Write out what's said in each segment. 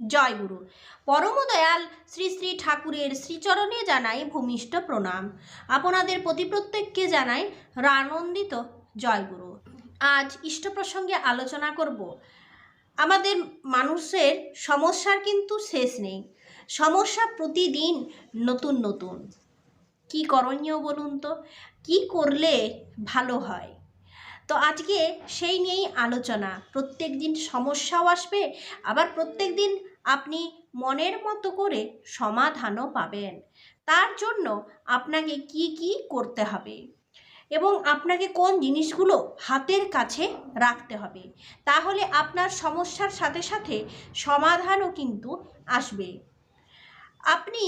জয় গুরু। পরম দয়াল শ্রী শ্রী ঠাকুরের শ্রীচরণে জানাই ভূমিষ্ঠ প্রণাম। আপনাদের প্রতি প্রত্যেককে জানাই রানন্দিত জয় গুরু। আজ ইষ্ট প্রসঙ্গে আলোচনা করব। আমাদের মানুষের সমস্যার কিন্তু শেষ নেই। সমস্যা প্রতিদিন নতুন নতুন। কি করণীয় বলুন তো? কি করলে ভালো হয়? তো আজকে সেই নিয়েই আলোচনা। প্রত্যেক দিন সমস্যাও আসবে, আবার প্রত্যেক দিন আপনি মনের মতো করে সমাধানও পাবেন। তার জন্য আপনাকে কি কি করতে হবে এবং আপনাকে কোন জিনিসগুলো হাতের কাছে রাখতে হবে, তাহলে আপনার সমস্যার সাথে সাথে সমাধানও কিন্তু আসবে। আপনি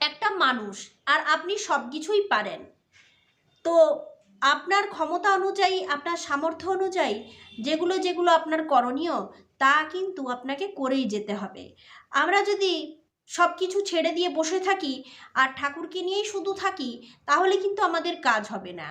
একটা মানুষ আর আপনি সব কিছুই পারেন। তো আপনার ক্ষমতা অনুযায়ী, আপনার সামর্থ্য অনুযায়ী যেগুলো যেগুলো আপনার করণীয়, তা কিন্তু আপনাকে করেই যেতে হবে। আমরা যদি সব কিছু ছেড়ে দিয়ে বসে থাকি আর ঠাকুরকে নিয়েই শুধু থাকি, তাহলে কিন্তু আমাদের কাজ হবে না।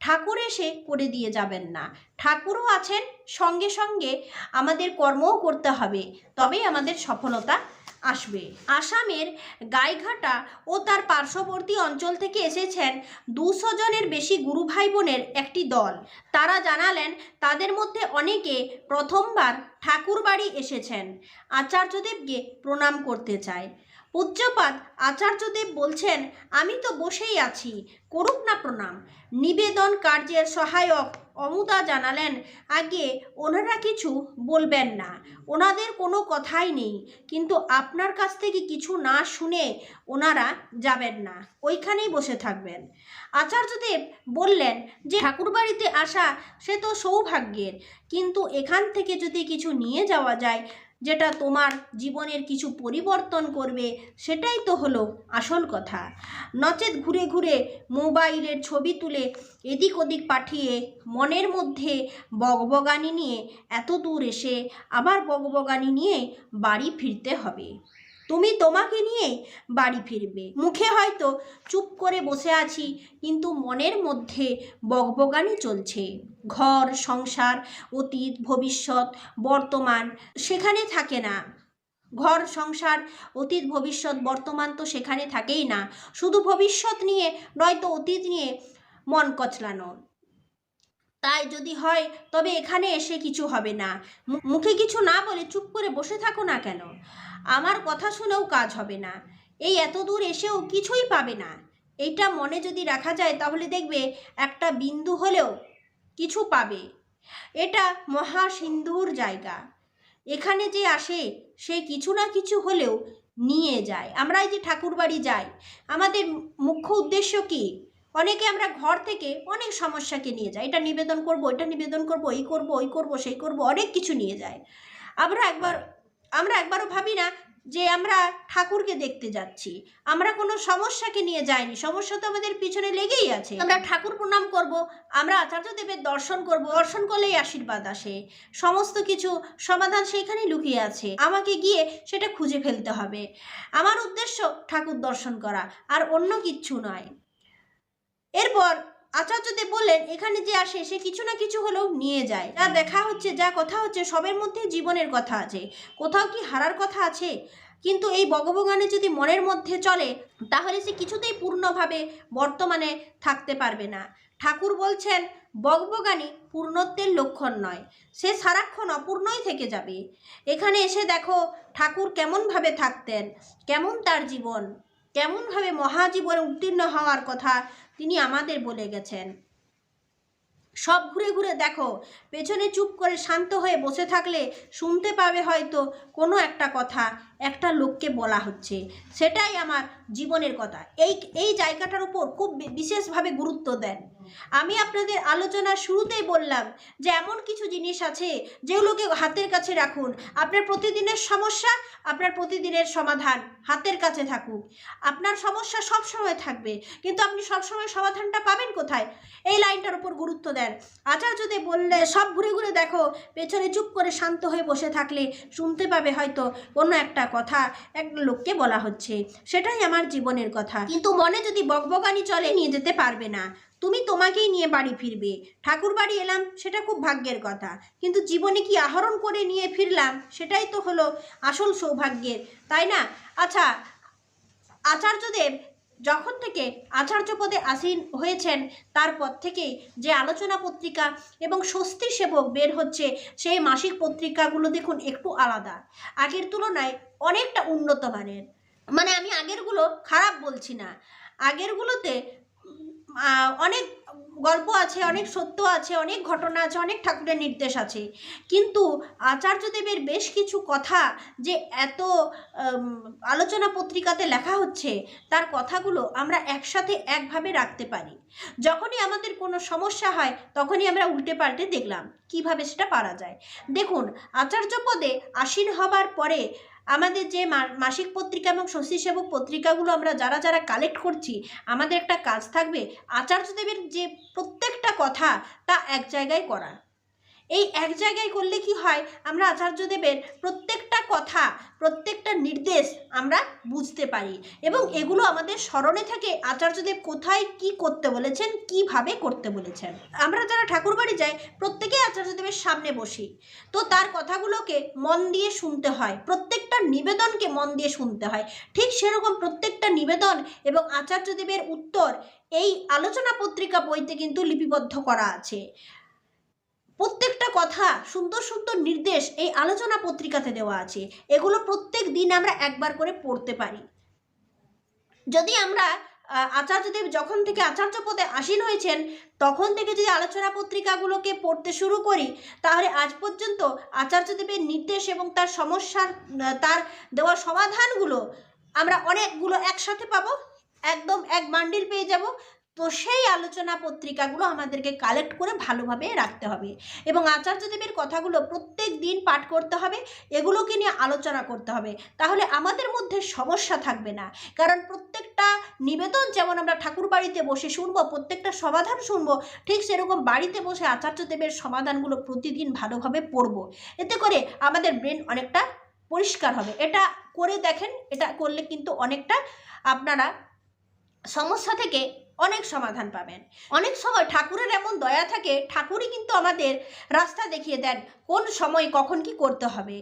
ঠাকুর এসে করে দিয়ে যাবেন না। ঠাকুরও আছেন, সঙ্গে সঙ্গে আমাদের কর্মও করতে হবে। তবেই আমাদের সফলতা আসবে। আসামের গাইঘাটা ও তার পার্শ্ববর্তী অঞ্চল থেকে এসেছেন দুশো জনের বেশি গুরু ভাই বোনের একটি দল। তারা জানালেন, তাদের মধ্যে অনেকে প্রথমবার ঠাকুরবাড়ি এসেছেন। আচার্যদেবকে প্রণাম করতে চায়। পূজ্যপাত আচার্যদেব বলছেন, আমি তো বসেই আছি। করুক না প্রণাম। নিবেদন কার্যের সহায়ক অমুদা জানালেন, আগে ওনারা কিছু বলবেন না। ওনাদের কোনো কথাই নেই। কিন্তু আপনার কাছ থেকে কিছু না শুনে ওনারা যাবেন না। ওইখানেই বসে থাকবেন। আচার্যদেব বললেন যে, ঠাকুরবাড়িতে আসা সে তো সৌভাগ্যের। কিন্তু এখান থেকে যদি কিছু নিয়ে যাওয়া যায়, যেটা তোমার জীবনের কিছু পরিবর্তন করবে, সেটাই তো হলো আসল কথা। নচেত ঘুরে ঘুরে মোবাইলের ছবি তুলে এদিক ওদিক পাঠিয়ে মনের মধ্যে বগবগানি নিয়ে এত দূর এসে আবার বগবগানি নিয়ে বাড়ি ফিরতে হবে। তুমি তোমাকে নিয়ে বাড়ি ফিরবে। মুখে হয়তো চুপ করে বসে আছি, কিন্তু মনের মধ্যে বগবগানি চলছে। ঘর, সংসার, অতীত, ভবিষ্যৎ, বর্তমান, সেখানে থাকে না। ঘর, সংসার, অতীত, ভবিষ্যৎ বর্তমান তো সেখানে থাকেই না। শুধু ভবিষ্যৎ নিয়ে নয়তো অতীত নিয়ে মন কচলানো। তাই যদি হয় তবে এখানে এসে কিছু হবে না। মুখে কিছু না বলে চুপ করে বসে থাকো না কেন? আমার কথা শুনেও কাজ হবে না। এই এত দূর এসেও কিছুই পাবে না। এইটা মনে যদি রাখা যায় তাহলে দেখবে একটা বিন্দু হলেও কিছু পাবে। এটা মহা মহাসিন্ধুর জায়গা। এখানে যে আসে, সে কিছু না কিছু হলেও নিয়ে যায়। আমরা এই যে ঠাকুরবাড়ি যাই, আমাদের মুখ্য উদ্দেশ্য কি? অনেকে আমরা ঘর থেকে অনেক সমস্যাকে নিয়ে যাই এটা নিবেদন করব এটা নিবেদন করব, এই করব, ওই করব, সেই করব, অনেক কিছু নিয়ে যায়। আমরা একবার, আমরা একবারও ভাবি না যে আমরা ঠাকুরকে দেখতে যাচ্ছি। আমরা কোনো সমস্যাকে নিয়ে যাইনি। সমস্যা তো আমাদের পিছনে লেগেই আছে। আমরা ঠাকুর প্রণাম করব, আমরা আচার্য দেবের দর্শন করব, দর্শন করলেই আশীর্বাদ আসে। সমস্ত কিছু সমাধান সেইখানেই লুকিয়ে আছে। আমাকে গিয়ে সেটা খুঁজে ফেলতে হবে। আমার উদ্দেশ্য ঠাকুর দর্শন করা, আর অন্য কিচ্ছু নয়। এরপর আচার্যদেব বললেন, এখানে যে আসে, সে কিছু না কিছু হলেও নিয়ে যায়। যা দেখা হচ্ছে, যা কথা হচ্ছে, সবের মধ্যে জীবনের কথা আছে। কোথাও কি হারার কথা আছে? কিন্তু এই বগবগানে যদি মনের মধ্যে চলে, তাহলে সে কিছুতেই পূর্ণভাবে বর্তমানে থাকতে পারবে না। ঠাকুর বলছেন বগবগানি পূর্ণত্বের লক্ষণ নয়। সে সারাক্ষণ অপূর্ণই থেকে যাবে। এখানে এসে দেখো, ঠাকুর কেমনভাবে থাকতেন, কেমন তার জীবন। কেমনভাবে মহাজীবনে উত্তীর্ণ হওয়ার কথা তিনি আমাদের বলে গেছেন। সব ঘুরে ঘুরে দেখো, পেছনে চুপ করে শান্ত হয়ে বসে থাকলে শুনতে পাবে হয়তো কোনো একটা কথা। একটা লোককে বলা হচ্ছে। সেটাই আমার জীবনের কথা। এই এই জায়গাটার উপর খুব বিশেষভাবে গুরুত্ব দেন। আমি আপনাদের আলোচনার শুরুতেই বললাম যে এমন কিছু জিনিস আছে যেগুলোকে হাতের কাছে রাখুন। আপনার প্রতিদিনের সমস্যা, আপনার প্রতিদিনের সমাধান হাতের কাছে থাকুক। আপনার সমস্যা সব সময় থাকবে, কিন্তু আপনি সব সময় সমাধানটা পাবেন কোথায়? এই লাইনটার উপর গুরুত্ব দেন। আচার্যদেব বললে, সব ঘুরে ঘুরে দেখো, পেছনে চুপ করে শান্ত হয়ে বসে থাকলে শুনতে পাবে হয়তো কোনো একটা কথা এক লোককে বলা হচ্ছে। সেটাই আমার জীবনের কথা। কিন্তু মনে যদি বকবকানি চলে, নিয়ে যেতে পারবে না। তুমি তোমাকেই নিয়ে বাড়ি ফিরবে। ঠাকুর বাড়ি এলাম, সেটা খুব ভাগ্যের কথা। কিন্তু জীবনে কি আহরণ করে নিয়ে ফিরলাম, সেটাই তো হলো আসল সৌভাগ্যের। তাই না? আচ্ছা আচার্যদেব যখন থেকে আচার্য পদে আসীন হয়েছেন, তারপর থেকেই যে আলোচনা পত্রিকা এবং স্বস্তি সেবক বের হচ্ছে, সেই মাসিক পত্রিকাগুলো দেখুন একটু আলাদা। আগের তুলনায় অনেকটা উন্নত মানের। মানে আমি আগেরগুলো খারাপ বলছি না। আগেরগুলোতে অনেক গল্প আছে, অনেক সত্য আছে, অনেক ঘটনা আছে, অনেক ঠাকুরের নির্দেশ আছে। কিন্তু আচার্যদেবের বেশ কিছু কথা যে এত আলোচনা পত্রিকাতে লেখা হচ্ছে, তার কথাগুলো আমরা একসাথে একভাবে রাখতে পারি। যখনই আমাদের কোনো সমস্যা হয়, তখনই আমরা উল্টে পাল্টে দেখলাম কীভাবে সেটা পারা যায়। দেখুন আচার্য পদে আসীন হবার পরে আমাদের যে মাসিক পত্রিকা এবং সেবক পত্রিকাগুলো আমরা যারা যারা কালেক্ট করছি, আমাদের একটা কাজ থাকবে, আচার্যদেবের যে প্রত্যেকটা কথা তা এক জায়গায় করা। এই এক জায়গায় করলে কি হয়? আমরা আচার্যদেবের প্রত্যেকটা কথা, প্রত্যেকটা নির্দেশ আমরা বুঝতে পারি এবং এগুলো আমাদের স্মরণে থাকে আচার্যদেব কোথায় কি করতে বলেছেন, কীভাবে করতে বলেছেন। আমরা যারা ঠাকুরবাড়ি যাই, প্রত্যেকেই আচার্যদেবের সামনে বসি। তো তার কথাগুলোকে মন দিয়ে শুনতে হয়, প্রত্যেকটা নিবেদনকে মন দিয়ে শুনতে হয়। ঠিক সেরকম প্রত্যেকটা নিবেদন এবং আচার্যদেবের উত্তর এই আলোচনা পত্রিকা বইতে কিন্তু লিপিবদ্ধ করা আছে। প্রত্যেকটা কথা সুন্দর সুন্দর নির্দেশ এই আলোচনা পত্রিকাতে দেওয়া আছে। এগুলো প্রত্যেক দিন আমরা একবার করে পড়তে পারি। যদি আমরা আচার্যদেব যখন থেকে আচার্য পদে আসীন হয়েছেন, তখন থেকে যদি আলোচনা পত্রিকাগুলোকে পড়তে শুরু করি, তাহলে আজ পর্যন্ত আচার্যদেবের নির্দেশ এবং তার সমস্যার তার দেওয়া সমাধানগুলো আমরা অনেকগুলো একসাথে পাবো, একদম এক বান্ডিল পেয়ে যাব। তো সেই আলোচনা পত্রিকাগুলো আমাদেরকে কালেক্ট করে ভালোভাবে রাখতে হবে। এবং আচার্যদেবের কথাগুলো প্রত্যেক দিন পাঠ করতে হবে, এগুলোকে নিয়ে আলোচনা করতে হবে। তাহলে আমাদের মধ্যে সমস্যা থাকবে না। কারণ প্রত্যেকটা নিবেদন যেমন আমরা ঠাকুর বাড়িতে বসে শুনব, প্রত্যেকটা সমাধান শুনব, ঠিক সেরকম বাড়িতে বসে আচার্যদেবের সমাধানগুলো প্রতিদিন ভালোভাবে পড়ব। এতে করে আমাদের ব্রেন অনেকটা পরিষ্কার হবে। এটা করে দেখেন, এটা করলে কিন্তু অনেকটা আপনারা সমস্যা থেকে অনেক সমাধান পাবেন। অনেক সময় ঠাকুরের এমন দয়া থাকে, ঠাকুরই কিন্তু আমাদের রাস্তা দেখিয়ে দেন কোন সময় কখন কি করতে হবে।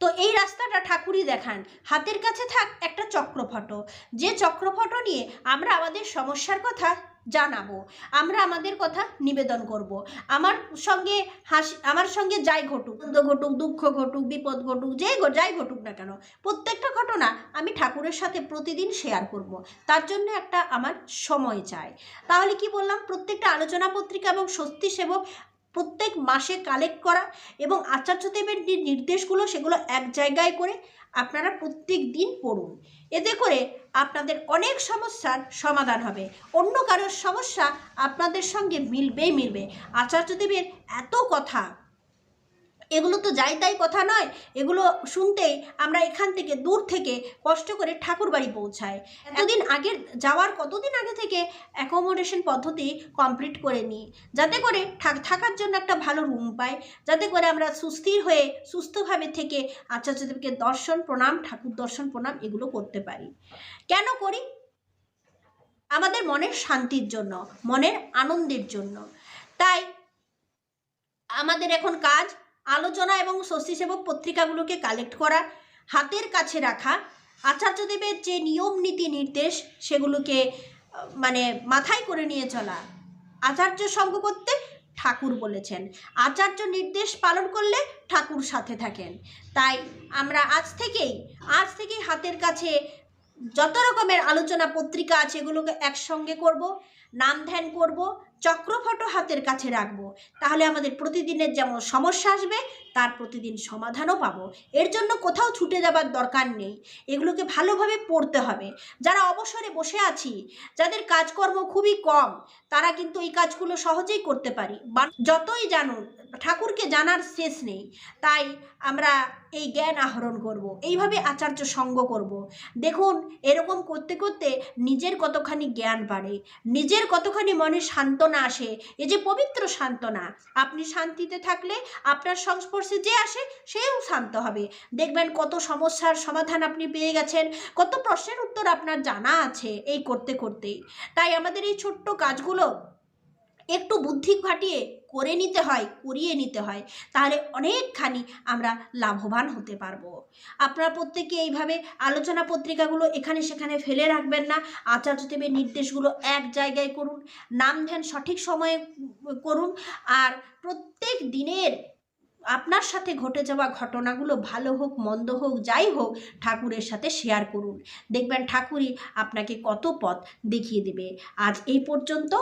তো এই রাস্তাটা ঠাকুরই দেখান হাতের কাছে থাক একটা চক্রফটো যে চক্রফটো নিয়ে আমরা আমাদের সমস্যার কথা জানাব, আমরা আমাদের কথা নিবেদন করব। আমার সঙ্গে হাসি, আমার সঙ্গে যাই ঘটুক, আনন্দ ঘটুক, দুঃখ ঘটুক, বিপদ ঘটুক, যে যাই ঘটুক না কেন, প্রত্যেকটা ঘটনা আমি ঠাকুরের সাথে প্রতিদিন শেয়ার করব। তার জন্য একটা আমার সময় চাই তাহলে কি বললাম প্রত্যেকটা আলোচনা পত্রিকা এবং স্বস্তি সেবক প্রত্যেক মাসে কালেক্ট করা এবং আচার্যদেবের যে নির্দেশগুলো সেগুলো এক জায়গায় করে আপনারা প্রত্যেক দিন পড়ুন। এতে করে আপনাদের অনেক সমস্যার সমাধান হবে। অন্য কারোর সমস্যা আপনাদের সঙ্গে মিলবেই মিলবে। আচার্যদেবের এত কথা এগুলো তো যাই তাই কথা নয়, এগুলো শুনতেই আমরা এখান থেকে দূর থেকে কষ্ট করে ঠাকুর বাড়ি পৌঁছাই। এতদিন আগে যাওয়ার কতদিন আগে থেকে অ্যাকোমোডেশন পদ্ধতি কমপ্লিট করে নিই, যাতে করে থাক- থাকার জন্য একটা ভালো রুম পাই, যাতে করে আমরা সুস্থির হয়ে সুস্থভাবে থেকে আচার্যদেবকে দর্শন প্রণাম, ঠাকুর দর্শন প্রণাম এগুলো করতে পারি। কেন করি? আমাদের মনের শান্তির জন্য, মনের আনন্দের জন্য। তাই আমাদের এখন কাজ আলোচনা এবং স্বস্তি সেবক পত্রিকাগুলোকে কালেক্ট করা, হাতের কাছে রাখা, আচার্যদেবের যে নিয়ম, নীতি, নির্দেশ, সেগুলোকে মানে মাথায় করে নিয়ে চলা। আচার্য সঙ্গ করতে ঠাকুর বলেছেন। আচার্য নির্দেশ পালন করলে ঠাকুর সাথে থাকেন। তাই আমরা আজ থেকেই আজ থেকেই হাতের কাছে যত রকমের আলোচনা পত্রিকা আছে, এগুলোকে একসঙ্গে করব, নাম ধ্যান করব, চক্রফটো হাতের কাছে রাখব। তাহলে আমাদের প্রতিদিনের যেমন সমস্যা আসবে, তার প্রতিদিন সমাধানও পাবো। এর জন্য কোথাও ছুটে যাবার দরকার নেই। এগুলোকে ভালোভাবে পড়তে হবে। যারা অবসরে বসে আছি, যাদের কাজকর্ম খুবই কম, তারা কিন্তু এই কাজগুলো সহজেই করতে পারি। যতই জানুন ঠাকুরকে জানার শেষ নেই। তাই আমরা এই জ্ঞান আহরণ করব। এইভাবে আচার্য সঙ্গ করব। দেখুন, এরকম করতে করতে নিজের কতখানি জ্ঞান বাড়ে, নিজের কতখানি মনে সান্ত্বনা আসে। এ যে পবিত্র সান্ত্বনা, আপনি শান্তিতে থাকলে আপনার সংস্পর্শে যে আসে, সেও শান্ত হবে। দেখবেন কত সমস্যার সমাধান আপনি পেয়ে গেছেন, কত প্রশ্নের উত্তর আপনার জানা আছে এই করতে করতেই। তাই আমাদের এই ছোট্ট কাজগুলো একটু বুদ্ধি খাটিয়ে করে নিতে হয়, করিয়ে নিতে হয়, তাহলে অনেকখানি আমরা লাভবান হতে পারব। আপনারা প্রত্যেকে এইভাবে আলোচনা পত্রিকাগুলো এখানে সেখানে ফেলে রাখবেন না। আচার্যদেবের নির্দেশগুলো এক জায়গায় করুন, নাম ধ্যান সঠিক সময়ে করুন, আর প্রত্যেক দিনের আপনার সাথে ঘটে যাওয়া ঘটনাগুলো ভালো হোক, মন্দ হোক, যাই হোক, ঠাকুরের সাথে শেয়ার করুন। দেখবেন ঠাকুরই আপনাকে কত পথ দেখিয়ে দেবে। আজ এই পর্যন্ত।